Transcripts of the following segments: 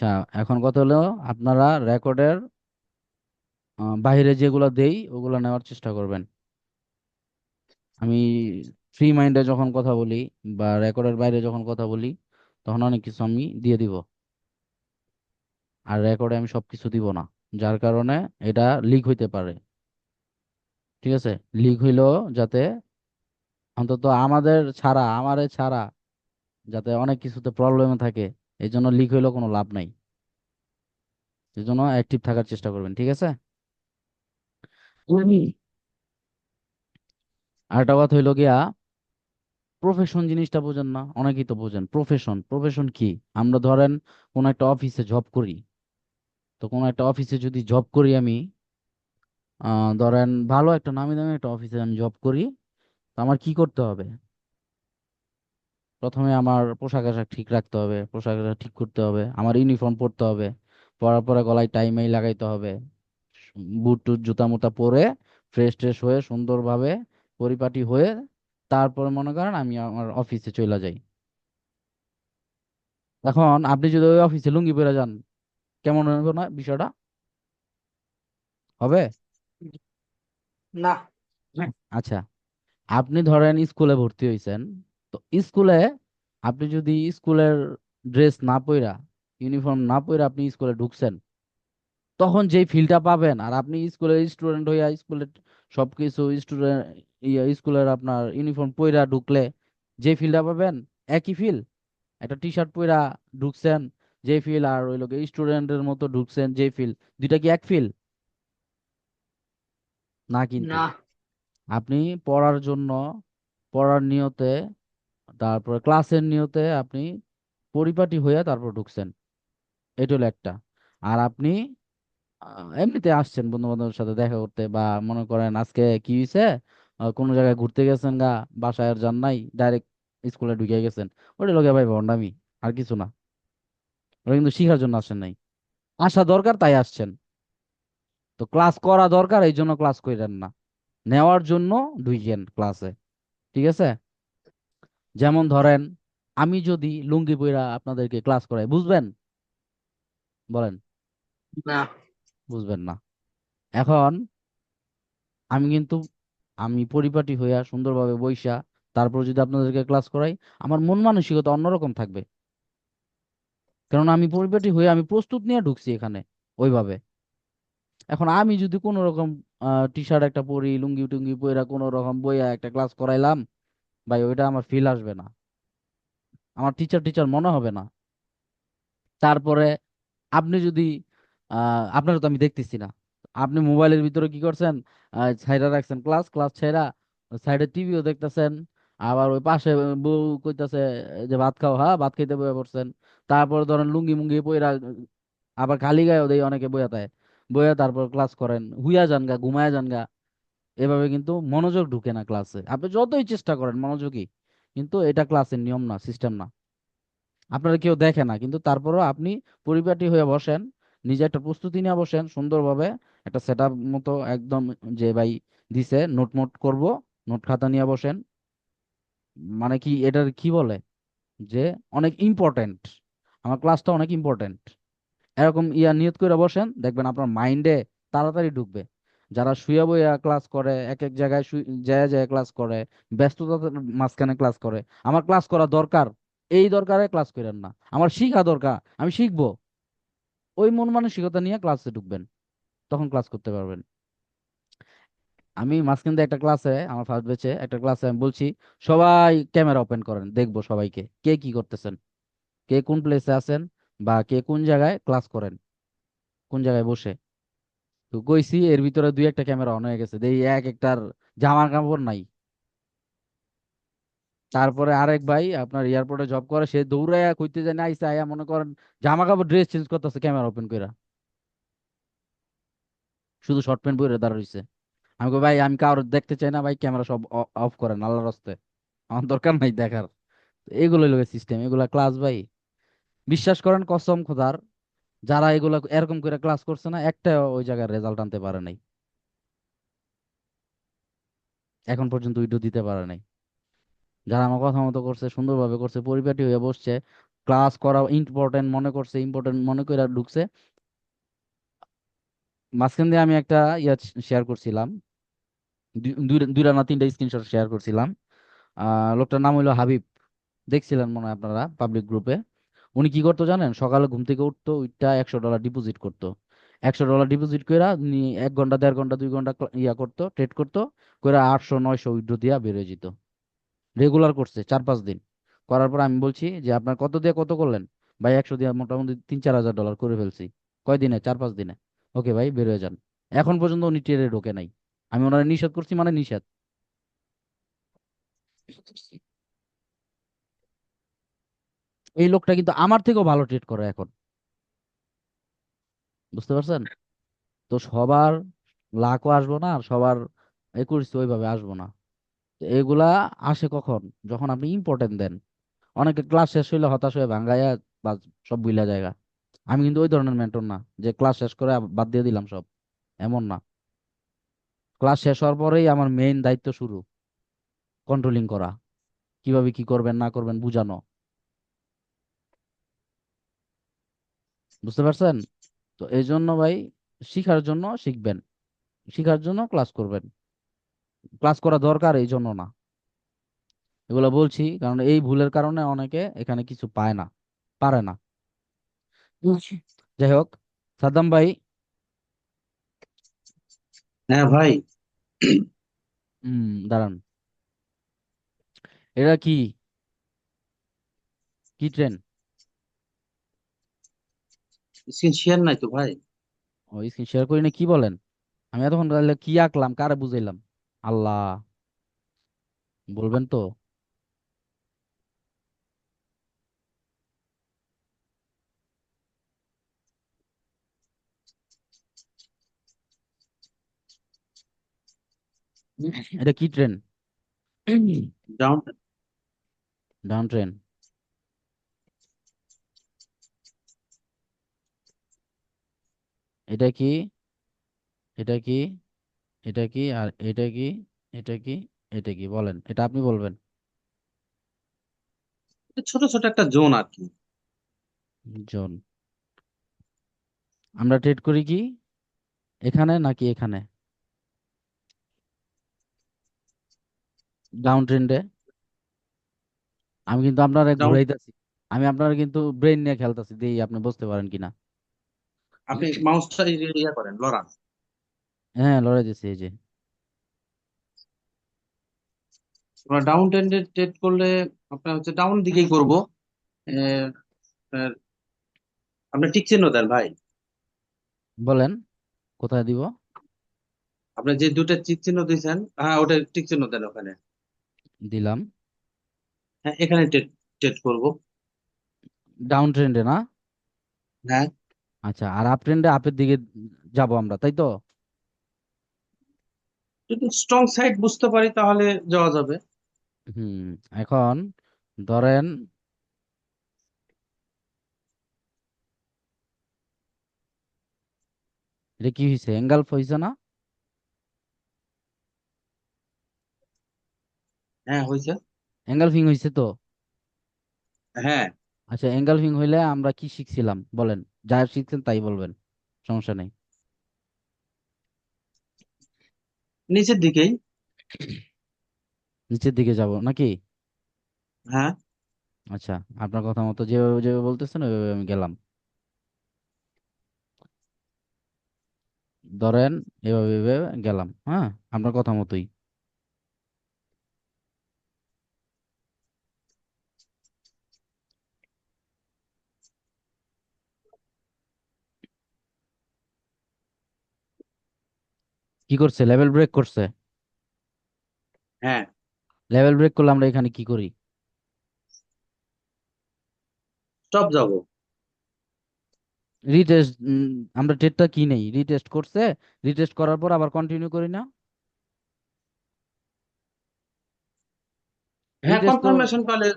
আচ্ছা এখন কথা হলো আপনারা রেকর্ডের বাইরে যেগুলো দেই, ওগুলো নেওয়ার চেষ্টা করবেন। আমি ফ্রি মাইন্ডে যখন কথা বলি বা রেকর্ডের বাইরে যখন কথা বলি, তখন অনেক কিছু আমি দিয়ে দিব। আর রেকর্ডে আমি সবকিছু দিব না, যার কারণে এটা লিক হইতে পারে। ঠিক আছে? লিক হইলেও যাতে অন্তত আমাদের ছাড়া, আমারে ছাড়া যাতে অনেক কিছুতে প্রবলেমে থাকে। এই জন্য লিক হইলেও কোনো লাভ নাই। এই জন্য অ্যাক্টিভ থাকার চেষ্টা করবেন ঠিক আছে? আরেকটা কথা হইল গিয়া প্রফেশন জিনিসটা বোঝেন না অনেকেই তো বোঝেন। প্রফেশন প্রফেশন কি? আমরা ধরেন কোন একটা অফিসে জব করি। তো কোন একটা অফিসে যদি জব করি আমি ধরেন ভালো একটা নামি দামি একটা অফিসে আমি জব করি তো আমার কি করতে হবে? প্রথমে আমার পোশাক আশাক ঠিক রাখতে হবে পোশাক আশাক ঠিক করতে হবে আমার ইউনিফর্ম পরতে হবে পরার পরে গলায় টাই মাই লাগাইতে হবে বুট টুট জুতা মুতা পরে ফ্রেশ ট্রেশ হয়ে সুন্দরভাবে পরিপাটি হয়ে তারপরে মনে করেন আমি আমার অফিসে চলে যাই। এখন আপনি যদি ওই অফিসে লুঙ্গি পরে যান কেমন হবে না বিষয়টা? হবে? না। আচ্ছা আপনি ধরেন স্কুলে ভর্তি হয়েছেন তো স্কুলে আপনি যদি স্কুলের ড্রেস না পইরা ইউনিফর্ম না পইরা আপনি স্কুলে ঢুকছেন তখন যেই ফিলটা পাবেন আর আপনি স্কুলের স্টুডেন্ট হইয়া স্কুলের সবকিছু স্টুডেন্ট ইয়া স্কুলের আপনার ইউনিফর্ম পইরা ঢুকলে যে ফিলটা পাবেন একই ফিল একটা টি শার্ট পইরা ঢুকছেন যে ফিল আর ওই লোক স্টুডেন্টের মতো ঢুকছেন যে ফিল দুইটা কি এক ফিল না কিন্তু। আপনি পড়ার জন্য পড়ার নিয়তে তারপরে ক্লাসের নিয়তে আপনি পরিপাটি হয়ে তারপর ঢুকছেন। এটা হলো একটা। আর আপনি এমনিতে আসছেন বন্ধু বান্ধবের সাথে দেখা করতে বা মনে করেন আজকে কি হয়েছে কোনো জায়গায় ঘুরতে গেছেন গা? বাসায় যান নাই? ডাইরেক্ট স্কুলে ঢুকে গেছেন। ওটা লোকে ভাই ভন্ডামি আর কিছু না। ওরা কিন্তু শিখার জন্য আসেন নাই। আসা দরকার, তাই আসছেন। তো ক্লাস করা দরকার এই জন্য ক্লাস করেন না। নেওয়ার জন্য ঢুকেন ক্লাসে। ঠিক আছে? যেমন ধরেন আমি যদি লুঙ্গি পইরা আপনাদেরকে ক্লাস করাই বুঝবেন? বলেন? না। বুঝবেন না। এখন আমি কিন্তু আমি পরিপাটি হইয়া সুন্দরভাবে বইসা তারপর যদি আপনাদেরকে ক্লাস করাই আমার মন মানসিকতা অন্যরকম থাকবে। কারণ আমি পরিপাটি হয়ে আমি প্রস্তুত নিয়ে ঢুকছি এখানে ওইভাবে। এখন আমি যদি কোনো রকম টি শার্ট একটা পরি লুঙ্গি টুঙ্গি পইরা কোনো রকম বইয়া একটা ক্লাস করাইলাম ভাই, ওইটা আমার ফিল আসবে না। আমার টিচার টিচার মনে হবে না। তারপরে আপনি যদি আপনারা তো আমি দেখতেছি না। আপনি মোবাইলের ভিতরে কি করছেন? ছাইরা রাখছেন ক্লাস ক্লাস ছাইরা সাইডে টিভিও দেখতেছেন। আবার ওই পাশে বউ কইতাছে যে, ভাত খাও হ্যাঁ ভাত খাইতে বইয়া পড়ছেন। তারপরে ধরেন লুঙ্গি মুঙ্গি পইরা আবার খালি গায়েও দেই, অনেকে বইয়া তাই বইয়া তারপর ক্লাস করেন। হুইয়া যান গা, ঘুমায়া যান গা। এভাবে কিন্তু মনোযোগ ঢুকে না ক্লাসে আপনি যতই চেষ্টা করেন, মনোযোগী, কিন্তু এটা ক্লাসের নিয়ম না সিস্টেম না। আপনারা কেউ দেখে না, কিন্তু তারপরও আপনি পরিপাটি হয়ে বসেন, নিজে একটা প্রস্তুতি নিয়ে বসেন, সুন্দরভাবে একটা সেট মতো একদম যে ভাই দিছে নোট মোট করব নোট খাতা নিয়ে বসেন। মানে কি এটার কি বলে? যে অনেক ইম্পর্টেন্ট আমার ক্লাসটা অনেক ইম্পর্টেন্ট এরকম ইয়া নিয়ত করে বসেন, দেখবেন আপনার মাইন্ডে তাড়াতাড়ি ঢুকবে। যারা শুয়ে বইয়া ক্লাস করে এক এক জায়গায় যায় যায় ক্লাস করে, ব্যস্ততার মাঝখানে ক্লাস করে। আমার ক্লাস করা দরকার, এই দরকারে ক্লাস করেন না। আমার শিখা দরকার, আমি শিখব। ওই মন মানসিকতা নিয়ে ক্লাসে ঢুকবেন, তখন ক্লাস করতে পারবেন। আমি মাঝখান দিয়ে একটা ক্লাসে আমার ফার্স্ট ব্যাচে একটা ক্লাসে আমি বলছি, সবাই ক্যামেরা ওপেন করেন, দেখব সবাইকে, কে কি করতেছেন? কে কোন প্লেসে আছেন বা কে কোন জায়গায় ক্লাস করেন? কোন জায়গায় বসে? তো কইছি এর ভিতরে দুই একটা ক্যামেরা অন হয়ে গেছে। দেই এক একটার জামা কাপড় নাই। তারপরে আরেক ভাই আপনার এয়ারপোর্টে জব করে, সে দৌড়াইয়া কইতে জানে আইসা আয়া মনে করেন জামা কাপড় ড্রেস চেঞ্জ করতেছে, ক্যামেরা ওপেন কইরা। শুধু শর্ট প্যান্ট পরে দাঁড়া রইছে। আমি কই, ভাই, আমি কারোর দেখতে চাই না, ভাই, ক্যামেরা সব অফ করেন, আল্লাহর রাস্তে আমার দরকার নাই দেখার। এগুলো লোকের সিস্টেম এগুলা ক্লাস ভাই। বিশ্বাস করেন, কসম খোদার যারা এগুলা এরকম করে ক্লাস করছে না, একটা ওই জায়গায় রেজাল্ট আনতে পারে নাই। এখন পর্যন্ত ভিডিও দিতে পারে নাই। যারা আমার কথা মতো করছে, সুন্দরভাবে করছে, পরিপাটি হয়ে বসছে ক্লাস করা ইম্পর্টেন্ট মনে করছে ইম্পর্টেন্ট মনে করে ঢুকছে। মাঝখান দিয়ে আমি একটা ইয়া শেয়ার করছিলাম। দুইটা না তিনটা স্ক্রিনশট শেয়ার করছিলাম। লোকটার নাম হলো হাবিব। দেখছিলেন মনে হয় আপনারা পাবলিক গ্রুপে উনি কি করতো জানেন? সকালে ঘুম থেকে উঠতো ওইটা একশো ডলার ডিপোজিট করতো। একশো ডলার ডিপোজিট করে এক ঘণ্টা, দেড় ঘণ্টা, দুই ঘণ্টা ইয়া করতো ট্রেড করতো করে আটশো, নয়শো উইথড্র দিয়া বেরিয়ে যেত। রেগুলার করছে, চার পাঁচ দিন। করার পর আমি বলছি যে, আপনার কত দিয়ে কত করলেন? ভাই, একশো দিয়ে মোটামুটি তিন, চার হাজার ডলার করে ফেলছি। কয় দিনে? চার, পাঁচ দিনে। ওকে ভাই, বের হয়ে যান। এখন পর্যন্ত উনি ট্রেডে ঢোকে নাই। আমি ওনারা নিষেধ করছি মানে নিষেধ। এই লোকটা কিন্তু আমার থেকেও ভালো ট্রিট করে এখন। বুঝতে পারছেন? তো সবার লাকও আসব না, আর সবার একুরেসি ওইভাবে আসব না। তো এগুলা আসে কখন? যখন আপনি ইম্পর্টেন্ট দেন। অনেকে ক্লাস শেষ হইলে হতাশ হয়ে ভাঙ্গাইয়া বা সব বুইলা জায়গা। আমি কিন্তু ওই ধরনের মেন্টর না, যে ক্লাস শেষ করে বাদ দিয়ে দিলাম সব। এমন না। ক্লাস শেষ হওয়ার পরেই আমার মেইন দায়িত্ব শুরু। কন্ট্রোলিং করা। কীভাবে কি করবেন, না করবেন বুঝানো। বুঝতে পারছেন? তো এই জন্য ভাই শিখার জন্য শিখবেন। শিখার জন্য ক্লাস করবেন। ক্লাস করা দরকার এই জন্য না। এগুলো বলছি কারণ এই ভুলের কারণে অনেকে এখানে কিছু পায় না পারে না। যাই হোক সাদ্দাম ভাই। হ্যাঁ ভাই। হুম দাঁড়ান। এটা কি? কি ট্রেন স্ক্রিন শেয়ার নাই তো ভাই। ও স্ক্রিন শেয়ার করি না কি বলেন? আমি এতক্ষণ তাহলে কি আঁকলাম কারে বুঝাইলাম? আল্লাহ। বলবেন তো। এটা কি ট্রেন ডাউন ডাউন ট্রেন এটা কি? এটা কি? এটা কি? আর এটা কি? এটা কি? এটা কি? বলেন এটা আপনি বলবেন। ছোট ছোট একটা জোন আর কি। জন। আমরা ট্রেড করি কি? এখানে নাকি এখানে? ডাউন ট্রেন্ডে আমি কিন্তু আপনার ঘুরাইতেছি। আমি আপনার কিন্তু ব্রেন নিয়ে খেলতেছি দেখি আপনি বুঝতে পারেন কিনা। আপনি মাউসটা ইয়া করেন লড়ান। হ্যাঁ লড়াই দিছি এই যে। আমরা ডাউন ট্রেন্ডে ট্রেড করলে আপনার হচ্ছে ডাউন দিকেই করব। আপনি টিক চিহ্ন দেন ভাই। বলেন কোথায় দিব? আপনি যে দুটো টিক চিহ্ন দিয়েছেন হ্যাঁ ওটা টিক চিহ্ন দেন ওখানে। দিলাম। হ্যাঁ এখানে ট্রেড ট্রেড করব। ডাউন ট্রেন্ডে না? হ্যাঁ। আচ্ছা আর আপ ট্রেন্ডে আপের দিকে যাব আমরা তাই তো? যদি স্ট্রং সাইড বুঝতে পারি তাহলে যাওয়া যাবে। হুম এখন ধরেন এটা কি হয়েছে এঙ্গালফ হয়েছে না? হ্যাঁ হয়েছে এঙ্গালফিং হয়েছে তো? হ্যাঁ। আচ্ছা এঙ্গালফিং হইলে আমরা কি শিখছিলাম? বলেন। যা শিখছেন তাই বলবেন সমস্যা নেই। নিচের দিকেই নিচের দিকে যাব নাকি? হ্যাঁ। আচ্ছা আপনার কথা মতো যেভাবে যেভাবে বলতেছেন ওইভাবে আমি গেলাম। ধরেন এভাবে এভাবে গেলাম হ্যাঁ? আপনার কথা মতোই। কি করছে? লেভেল ব্রেক করছে? হ্যাঁ। লেভেল ব্রেক করলে আমরা এখানে কি করি? স্টপ যাব। রিটেস্ট আমরা ট্রেডটা কি নেই? রিটেস্ট করছে রিটেস্ট করার পর আবার কন্টিনিউ করি না? হ্যাঁ রিটেস্ট তো কনফার্মেশন পেলে।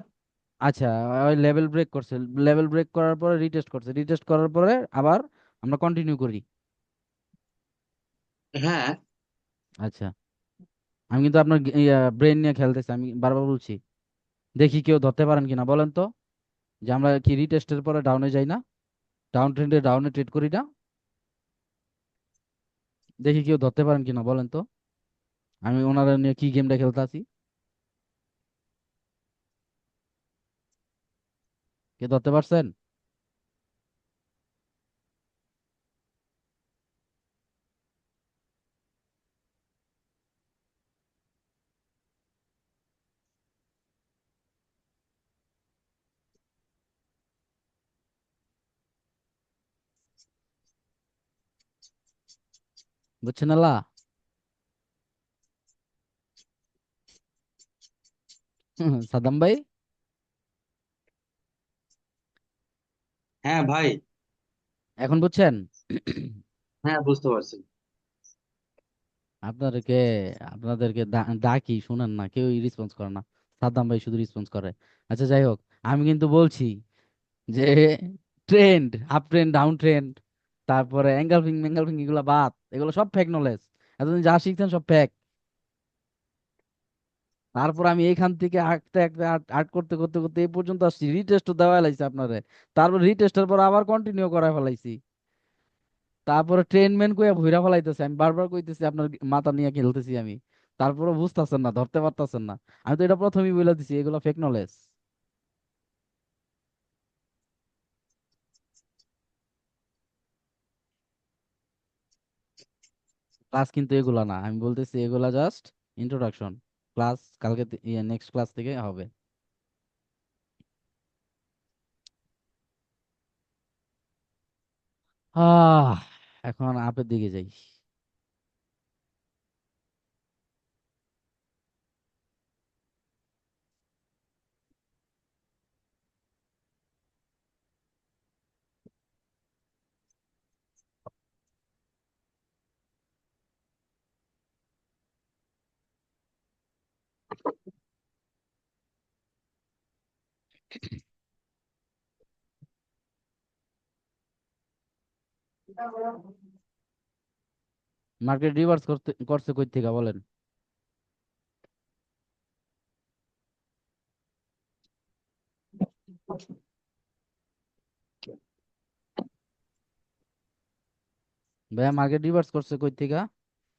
আচ্ছা ওই লেভেল ব্রেক করছে। লেভেল ব্রেক করার পরে রিটেস্ট করছে। রিটেস্ট করার পরে আবার আমরা কন্টিনিউ করি। হ্যাঁ। আচ্ছা। আমি কিন্তু আপনার ব্রেন নিয়ে খেলতেছি, আমি বারবার বলছি। দেখি কেউ ধরতে পারেন কিনা, বলেন তো। যে আমরা কি রিটেস্টের পরে ডাউনে যাই না? ডাউন ট্রেন্ডে ডাউনে ট্রেড করি না? দেখি কেউ ধরতে পারেন কিনা, বলেন তো। আমি ওনারা নিয়ে কি গেমটা খেলতে আছি? কে ধরতে পারছেন? বুঝছেন আল্লাহ সাদাম ভাই হ্যাঁ ভাই। এখন বুঝছেন? হ্যাঁ বুঝতে পারছি। আপনাদেরকে আপনাদেরকে ডাকি শুনেন না কেউ রেসপন্স করে না। সাদ্দাম ভাই শুধু রেসপন্স করে। আচ্ছা যাই হোক আমি কিন্তু বলছি যে trend up trend down trend তারপরে অ্যাঙ্গেলফিং ম্যাঙ্গেলফিং এগুলো বাদ। এগুলো সব ফেক নলেজ এতদিন যা শিখছেন সব ফেক তারপর আমি এইখান থেকে আঁকতে আঁকতে আর্ট করতে করতে করতে এই পর্যন্ত আসছি। রিটেস্ট দেওয়া লাগছে আপনারে। তারপর রিটেস্টের পর আবার কন্টিনিউ করা ফেলাইছি। তারপরে ট্রেনমেন্ট কইয়া ভুইরা ফেলাইতেছে। আমি বারবার কইতেছি, আপনার মাথা নিয়ে খেলতেছি আমি। তারপরে বুঝতাছেন না, ধরতে পারতাছেন না। আমি তো এটা প্রথমেই বলে দিছি, এগুলো ফেক নলেজ ক্লাস কিন্তু এগুলা না। আমি বলতেছি এগুলা জাস্ট ইন্ট্রোডাকশন ক্লাস কালকে নেক্সট ক্লাস থেকে হবে। এখন আপের দিকে যাই। মার্কেট রিভার্স করতে করছে কই থেকে বলেন? ভাইয়া মার্কেট রিভার্স করছে কই থেকে?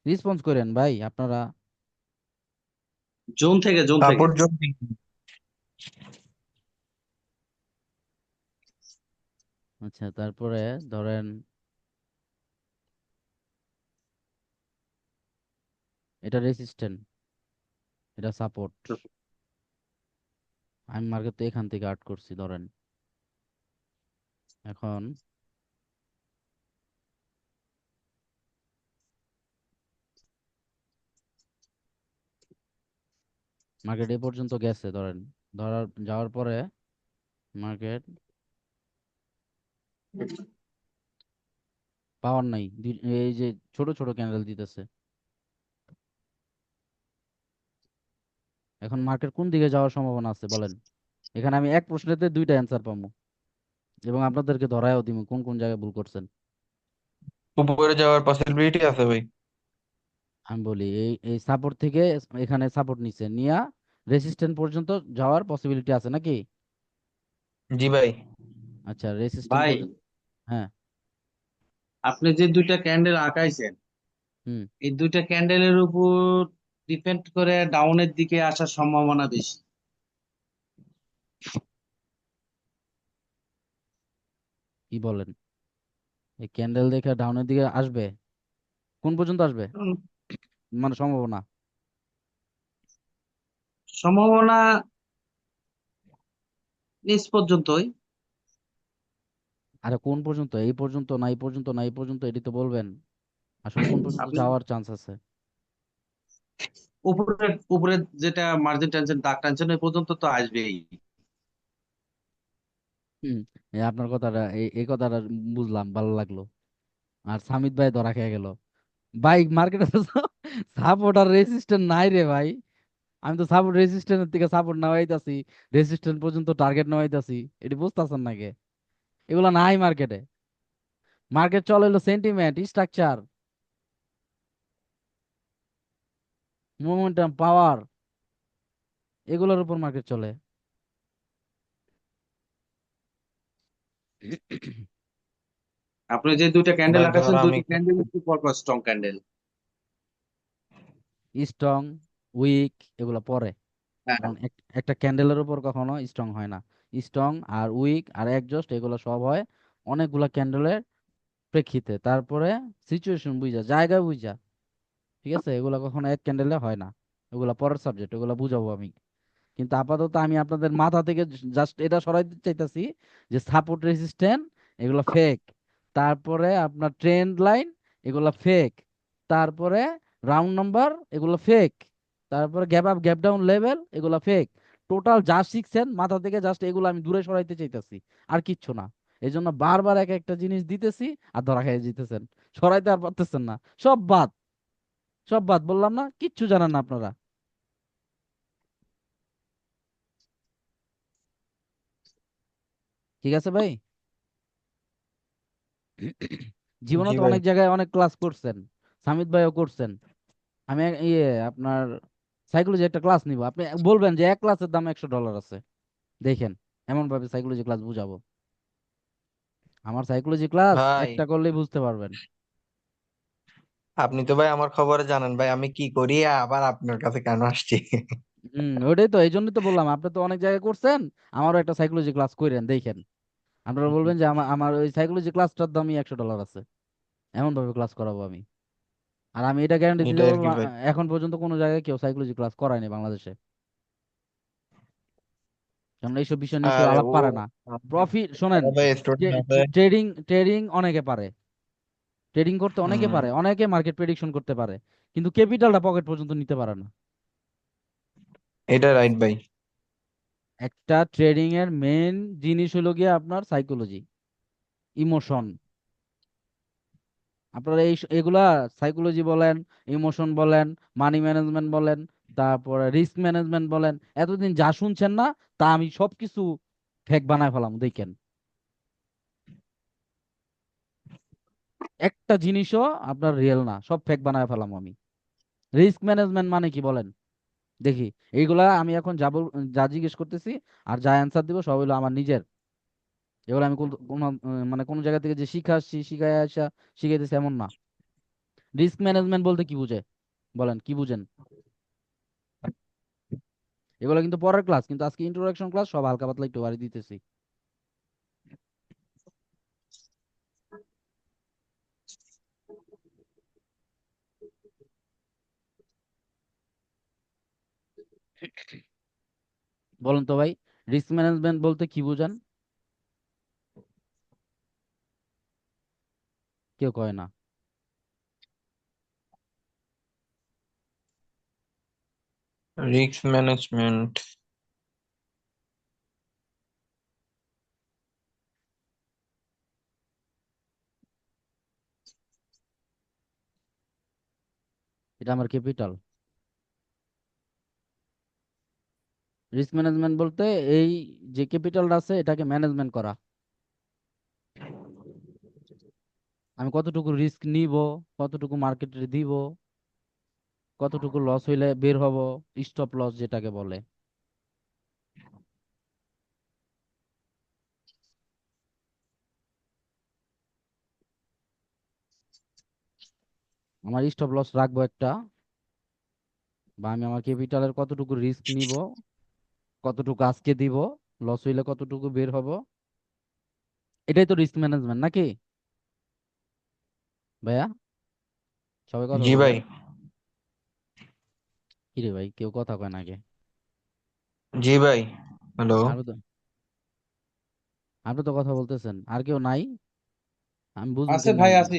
রেসপন্স করেন ভাই আপনারা। জোন থেকে জোন থেকে সাপোর্ট জোন আচ্ছা তারপরে ধরেন এটা রেসিস্ট্যান্ট এটা সাপোর্ট আমি মার্কেট তো এখান থেকে আর্ট করছি, ধরেন। এখন মার্কেট এ পর্যন্ত গেছে, ধরেন। ধরার, যাওয়ার পরে মার্কেট পাওয়ার নাই। এই যে ছোট ছোট ক্যান্ডেল দিতেছে। এখন মার্কেট কোন দিকে যাওয়ার সম্ভাবনা আছে বলেন? এখানে আমি এক প্রশ্নেতে দুইটা অ্যান্সার পাবো। এবং আপনাদেরকে ধরায়ও দিব কোন কোন জায়গায় ভুল করছেন। উপরে যাওয়ার পসিবিলিটি আছে ভাই। আমি বলি এই এই সাপোর্ট থেকে এখানে সাপোর্ট নিচ্ছে নিয়া রেসিস্ট্যান্ট পর্যন্ত যাওয়ার পসিবিলিটি আছে নাকি? জি ভাই। আচ্ছা রেসিস্ট্যান্ট ভাই হ্যাঁ। আপনি যে দুইটা ক্যান্ডেল আঁকাইছেন হুম। এই দুইটা ক্যান্ডেলের উপর ডিপেন্ড করে ডাউনের দিকে আসার সম্ভাবনা বেশি। কি বলেন? এই ক্যান্ডেল দেখে ডাউনের দিকে আসবে? কোন পর্যন্ত আসবে? উম, মানে সম্ভাবনা? সম্ভাবনা নিচ পর্যন্তই। আরে কোন পর্যন্ত? এই পর্যন্ত না এই পর্যন্ত না এই পর্যন্ত এটি তো বলবেন। আসলে কোন পর্যন্ত আপনি যাওয়ার চান্স আছে? উপরে উপরে যেটা মার্জিন টানছেন দাগ টানছেন ওই পর্যন্ত তো আসবেই। হুম এই আপনার কথাটা এই এই কথাটা বুঝলাম ভালো লাগল। আর সামিত ভাই ধরা খেয়ে গেল। ভাই মার্কেটে সাপোর্ট আর রেজিস্ট্যান্ট নাই রে ভাই। আমি তো সাপোর্ট রেজিস্ট্যান্টের থেকে সাপোর্ট নেওয়াইতাছি রেজিস্ট্যান্ট পর্যন্ত টার্গেট নেওয়াইতাছি এটি বুঝতেছেন নাকি? এগুলা নাই মার্কেটে। মার্কেট চলে হলো সেন্টিমেন্ট স্ট্রাকচার মোমেন্টাম পাওয়ার এগুলোর উপর মার্কেট চলে। আপনি যে দুইটা ক্যান্ডেল আঁকাছেন ধর ক্যান্ডেল একটু পরপর স্ট্রং ক্যান্ডেল স্ট্রং উইক এগুলো পরে। হ্যাঁ। কারণ একটা ক্যান্ডেলের উপর কখনো স্ট্রং হয় না। স্ট্রং আর উইক আর একজস্ট এগুলো সব হয় অনেকগুলা ক্যান্ডেলের প্রেক্ষিতে। তারপরে সিচুয়েশন বুঝা জায়গা বুঝা ঠিক আছে? এগুলো কখনো এক ক্যান্ডেলে হয় না। এগুলো পরের সাবজেক্ট, এগুলো বুঝাবো আমি। কিন্তু আপাতত আমি আপনাদের মাথা থেকে জাস্ট এটা সরাই দিতে চাইতাছি যে সাপোর্ট রেসিস্ট্যান্ট, এগুলো ফেক। তারপরে আপনার ট্রেন্ড লাইন, এগুলো ফেক। তারপরে রাউন্ড নাম্বার, এগুলো ফেক। তারপরে gap up, gap down level, এগুলো ফেক। টোটাল যা শিখছেন মাথা থেকে জাস্ট এগুলো আমি দূরে সরাইতে চাইতেছি আর কিচ্ছু না। এই জন্য বারবার এক একটা জিনিস দিতেছি আর ধরা খেয়ে জিতেছেন সরাইতে আর পারতেছেন না। সব বাদ। সব বাদ বললাম না? কিচ্ছু জানেন না আপনারা। ঠিক আছে ভাই? জীবনে তো অনেক জায়গায় অনেক ক্লাস করছেন। সামিত ভাইও করছেন। আমি ইয়ে আপনার সাইকোলজি একটা ক্লাস নিব। আপনি বলবেন যে এক ক্লাসের দাম একশো ডলার আছে। দেখেন এমন ভাবে সাইকোলজি ক্লাস বুঝাবো। আমার সাইকোলজি ক্লাস ভাই একটা করলেই বুঝতে পারবেন। আপনি তো ভাই আমার খবরে জানেন ভাই আমি কি করি? আবার আপনার কাছে কেন আসছি? হুম ওইটাই তো এই জন্যই তো বললাম আপনি তো অনেক জায়গায় করছেন আমারও একটা সাইকোলজি ক্লাস করেন দেখেন। আপনারা বলবেন যে আমার আমার ওই সাইকোলজি ক্লাসটার দামই একশো ডলার আছে। এমন ভাবে ক্লাস করাবো আমি। আর আমি এটা গ্যারান্টি দিতে এটাই আর পারব কি আ- ভাই এখন পর্যন্ত কোনো জায়গায় কেউ সাইকোলজি ক্লাস করায়নি বাংলাদেশে। এইসব বিষয় নিয়ে কেউ আরে আলাপ ও পারে না। প্রফিট শোনেন ভাই স্টুডেন্ট আছে ট্রেডিং ট্রেডিং অনেকে পারে। ট্রেডিং করতে অনেকে হুম পারে অনেকে মার্কেট প্রেডিকশন করতে পারে কিন্তু ক্যাপিটালটা পকেট পর্যন্ত নিতে পারে না। এটা রাইট ভাই। একটা ট্রেডিং এর মেইন জিনিস হলো গিয়ে আপনার সাইকোলজি ইমোশন আপনারা এই এগুলা সাইকোলজি বলেন ইমোশন বলেন মানি ম্যানেজমেন্ট বলেন, তারপরে রিস্ক ম্যানেজমেন্ট বলেন, এতদিন যা শুনছেন না, তা আমি সবকিছু ফেক বানায় ফেলাম, দেখেন। একটা জিনিসও আপনার রিয়েল না, সব ফেক বানায় ফেলাম আমি। রিস্ক ম্যানেজমেন্ট মানে কি বলেন? দেখি, এইগুলা আমি এখন যাব যা জিজ্ঞেস করতেছি, আর যা অ্যান্সার দিব সব হলো আমার নিজের। এগুলো আমি কোন- মানে কোনো জায়গা থেকে যে শিখে আসছি শিখায় আসা, শিখাইতেছি এমন না। রিস্ক ম্যানেজমেন্ট বলতে কি বুঝে? বলেন, কি বুঝেন? এগুলো কিন্তু পরের ক্লাস কিন্তু আজকে ইন্ট্রোডাকশন ক্লাস সব হালকা পাতলা একটু বাড়ি দিতেছি। বলেন তো ভাই রিস্ক ম্যানেজমেন্ট বলতে কি বুঝেন? কেউ কয় না। রিস্ক ম্যানেজমেন্ট এটা আমার ক্যাপিটাল রিস্ক ম্যানেজমেন্ট বলতে এই যে ক্যাপিটালটা আছে এটাকে ম্যানেজমেন্ট করা। আমি কতটুকু রিস্ক নিব, কতটুকু মার্কেটে দিব, কতটুকু লস হইলে বের হব স্টপ লস যেটাকে বলে। আমার স্টপ লস রাখব একটা, বা আমি আমার ক্যাপিটালের কতটুকু রিস্ক নিব, কতটুকু আজকে দিব লস হইলে কতটুকু বের হব। এটাই তো রিস্ক ম্যানেজমেন্ট নাকি? ভাইয়া? সবাই কথা জি বলেন। ভাই। কিরে ভাই কেউ কথা কয় না আগে? জি ভাই হ্যালো। আপনি তো আপনি তো কথা বলতেছেন আর কেউ নাই? আমি আছে কেমনে ভাই আছে।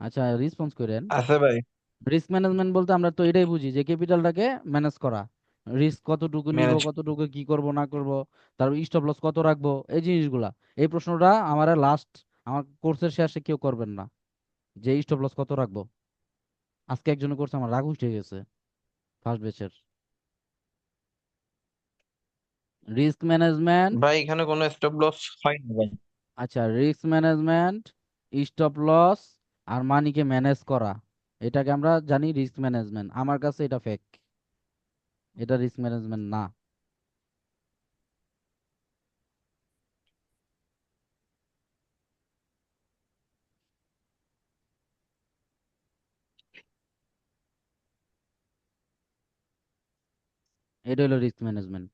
আচ্ছা রেসপন্স করেন। আছে ভাই। রিস্ক ম্যানেজমেন্ট বলতে আমরা তো এটাই বুঝি যে ক্যাপিটালটাকে ম্যানেজ করা। রিস্ক কতটুকু নিব ম্যানেজ কতটুকু কি করব না করব তারপর স্টপ লস কত রাখব এই জিনিসগুলা। এই প্রশ্নটা আমার লাস্ট আমার কোর্সের শেষে কেউ করবেন না। যে স্টপ লস কত রাখব? আজকে একজনে করছে আমার রাগ উঠে গেছে। ফার্স্ট ব্যাচের রিস্ক ম্যানেজমেন্ট ভাই এখানে কোনো স্টপ লস হয় না ভাই। আচ্ছা রিস্ক ম্যানেজমেন্ট স্টপ লস আর মানিকে ম্যানেজ করা। এটাকে আমরা জানি রিস্ক ম্যানেজমেন্ট আমার কাছে এটা ফেক এটা রিস্ক ম্যানেজমেন্ট না। এটা হলো রিস্ক ম্যানেজমেন্ট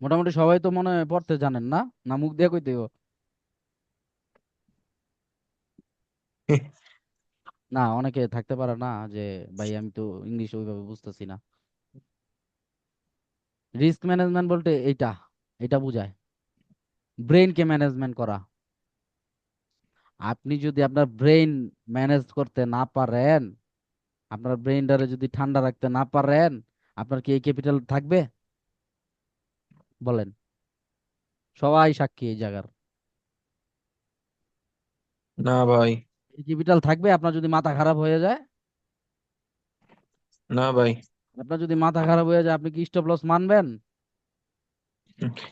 মোটামুটি সবাই তো মনে হয় পড়তে জানেন না? না মুখ দিয়ে কইতে? না অনেকে থাকতে পারে না যে ভাই আমি তো ইংলিশ ওইভাবে বুঝতেছি না। রিস্ক ম্যানেজমেন্ট বলতে এইটা এটা বোঝায়। ব্রেইনকে ম্যানেজমেন্ট করা। আপনি যদি আপনার ব্রেইন ম্যানেজ করতে না পারেন আপনার ব্রেইনটারে যদি ঠান্ডা রাখতে না পারেন আপনার কি এই ক্যাপিটাল থাকবে? বলেন। সবাই সাক্ষী এই জায়গার। না ভাই। এই ক্যাপিটাল থাকবে আপনার যদি মাথা খারাপ হয়ে যায়? না ভাই। আপনার যদি মাথা খারাপ হয়ে যায় আপনি কি স্টপ লস মানবেন?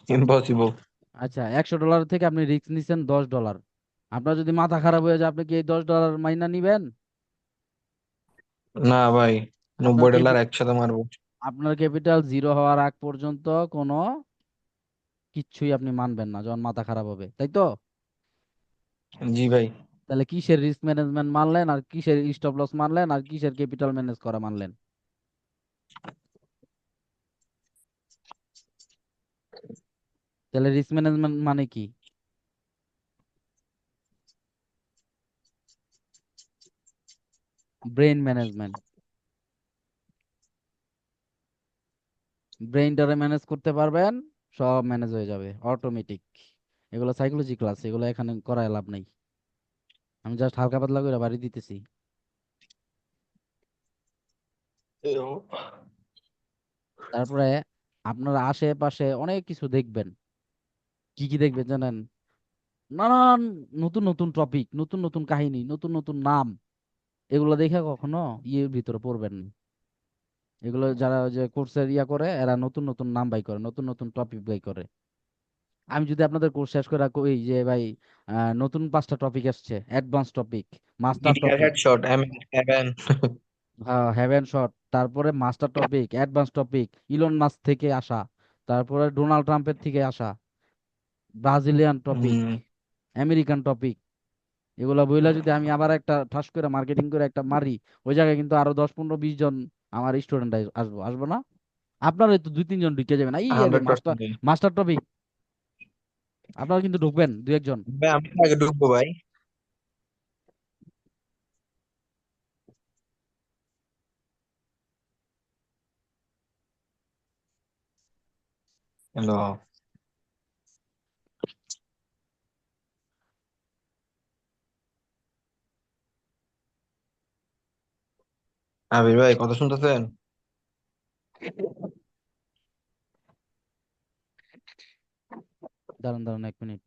ইম্পসিবল আচ্ছা একশো ডলার থেকে আপনি রিস্ক নিছেন দশ ডলার আপনার যদি মাথা খারাপ হয়ে যায় আপনি কি এই দশ ডলার মাইনা নিবেন? না ভাই আপনার নব্বই ডলার ক্যাপি- একসাথে মারবো। আপনার ক্যাপিটাল জিরো হওয়ার আগ পর্যন্ত কোনো কিচ্ছুই আপনি মানবেন না যখন মাথা খারাপ হবে তাই তো? জি ভাই। তাহলে কিসের রিস্ক ম্যানেজমেন্ট মানলেন আর কিসের স্টপ লস মানলেন আর কিসের ক্যাপিটাল ম্যানেজ করা মানলেন? তাহলে রিস্ক ম্যানেজমেন্ট মানে কি? ব্রেইন ম্যানেজমেন্ট ব্রেইনটারে ম্যানেজ করতে পারবেন সব ম্যানেজ হয়ে যাবে অটোমেটিক এগুলো সাইকোলজি ক্লাস এগুলো এখানে করায় লাভ নাই। আমি জাস্ট হালকা পাতলা করে বাড়ি দিতেছি। তারপরে আপনার আশেপাশে অনেক কিছু দেখবেন। কি কি দেখবেন জানেন? নানান নতুন নতুন টপিক নতুন নতুন কাহিনী নতুন নতুন নাম। এগুলো দেখে কখনো ইয়ের ভিতরে পড়বেন না। এগুলো যারা যে কোর্সের ইয়া করে এরা নতুন নতুন নাম বাই করে নতুন নতুন টপিক বাই করে। আমি যদি আপনাদের কোর্স শেষ করে কই যে ভাই নতুন পাঁচটা টপিক আসছে advance topic master topic headshot M M haven shot তারপরে master topic advance topic Elon Musk থেকে আসা তারপরে ডোনাল্ড ট্রাম্পের থেকে আসা ব্রাজিলিয়ান টপিক আমেরিকান টপিক এগুলা বইলা যদি আমি আবার একটা ঠাস করে মার্কেটিং করে একটা মারি ওই জায়গায় কিন্তু আরও দশ পনেরো বিশ জন আমার স্টুডেন্ট আসব। আসব না? আপনারা তো দুই তিনজন ঢুকে যাবেন। এই মাস্টার মাস্টার টপিক আপনারা কিন্তু ঢুকবেন দু একজন। আমি আগে ঢুকবো ভাই। হ্যালো আবির ভাই কথা শুনতেছেন দাঁড়ান দাঁড়ান এক মিনিট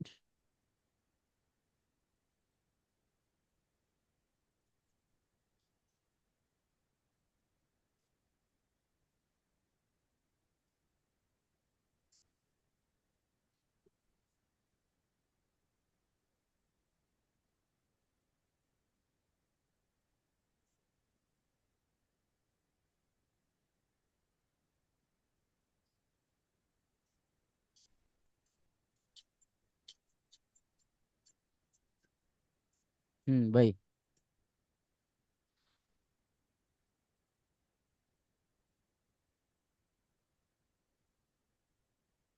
হুম भाई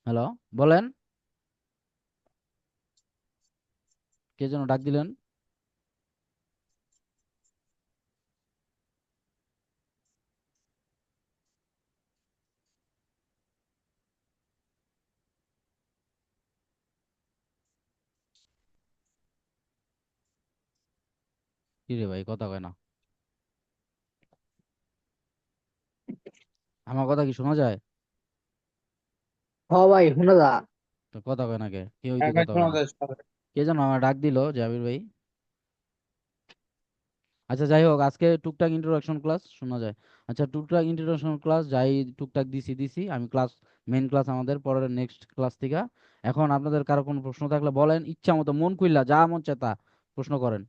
হ্যালো বলেন। কে যেন ডাক দিলেন? কি রে ভাই কথা কয় না। আমার কথা কি শোনা যায়? হ ভাই শোনা যা। তো কথা কয় না কে? কে হইতে হ্যাঁ কথা শোনা কয় না। কে যেন আমার ডাক দিল জাবির ভাই। আচ্ছা যাই হোক আজকে টুকটাক ইন্ট্রোডাকশন ক্লাস শোনা যায়। আচ্ছা টুকটাক ইন্ট্রোডাকশন ক্লাস যাই টুকটাক দিছি দিছি। আমি ক্লাস মেন ক্লাস আমাদের পরের নেক্সট ক্লাস থেকে। এখন আপনাদের কারও কোনো প্রশ্ন থাকলে বলেন ইচ্ছা মতো মন খুললা যা মন চায় তা প্রশ্ন করেন।